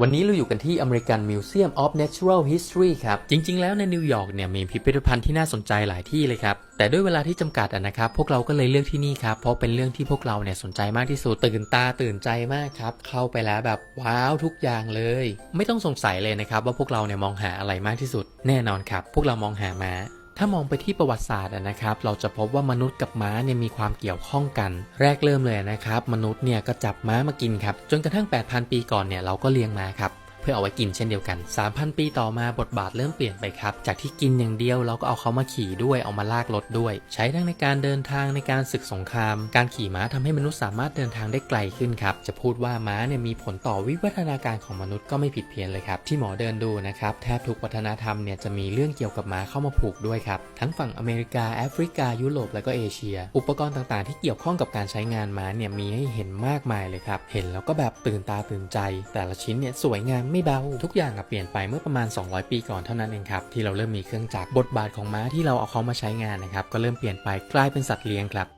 วันนี้เราอยู่กันที่ American Museum of Natural History ครับ จริง ๆ แล้วในนิวยอร์กเนี่ยมีพิพิธภัณฑ์ที่น่าสนใจหลายที่เลยครับ แต่ด้วยเวลาที่จำกัดะนะครับ พวกเราก็เลยเลือกที่นี่ครับ เพราะเป็นเรื่องที่พวกเราเนี่ยสนใจมากที่สุด ตื่นตาตื่นใจมากครับ เข้าไปแล้วแบบว้าวทุกอย่างเลย ไม่ต้องสงสัยเลยนะครับว่าพวกเราเนี่ยมองหาอะไรมากที่สุด แน่นอนครับ พวกเรามองหาม้า ถ้ามองไปที่ประวัติศาสตร์นะครับ เราจะพบว่ามนุษย์กับม้าเนี่ยมีความเกี่ยวข้องกัน แรกเริ่มเลยนะครับ มนุษย์เนี่ยก็จับม้ามากินครับ จนกระทั่ง 8,000 ปีก่อนเนี่ยเราก็เลี้ยงม้าครับ เพื่อเอาไว้กินเช่นเดียวกัน 3,000 ปีต่อมาบทบาทเริ่มเปลี่ยนไปครับ จากที่กินอย่างเดียวเราก็เอาเขามาขี่ด้วยเอามาลากรถด้วย ใช้ทั้งในการเดินทางในการศึกสงคราม การขี่ม้าทำให้มนุษย์สามารถเดินทางได้ไกลขึ้นครับ จะพูดว่าม้าเนี่ยมีผลต่อวิวัฒนาการของมนุษย์ก็ไม่ผิดเพี้ยนเลยครับ ที่หมอเดินดูนะครับแทบทุกวัฒนธรรมเนี่ยจะมีเรื่องเกี่ยวกับม้าเข้ามาผูกด้วยครับทั้งฝั่งอเมริกาแอฟริกายุโรปและก็เอเชีย อุปกรณ์ต่างๆ ที่เกี่ยวข้องกับการใช้งานม้าเนี่ยมีให้เห็นมากมายเลยครับเห็นแล้วก็แบบตื่นตาตื่นใจ แต่ละชิ้นเนี่ยสวยงามไม่เบา ทุกอย่างอะเปลี่ยนไปเมื่อประมาณ 200 ปีก่อนเท่านั้นเองครับที่เราเริ่มมีเครื่องจักรบทบาทของม้าที่เราเอาเขามาใช้งานนะครับก็เริ่มเปลี่ยนไปกลายเป็นสัตว์เลี้ยงครับ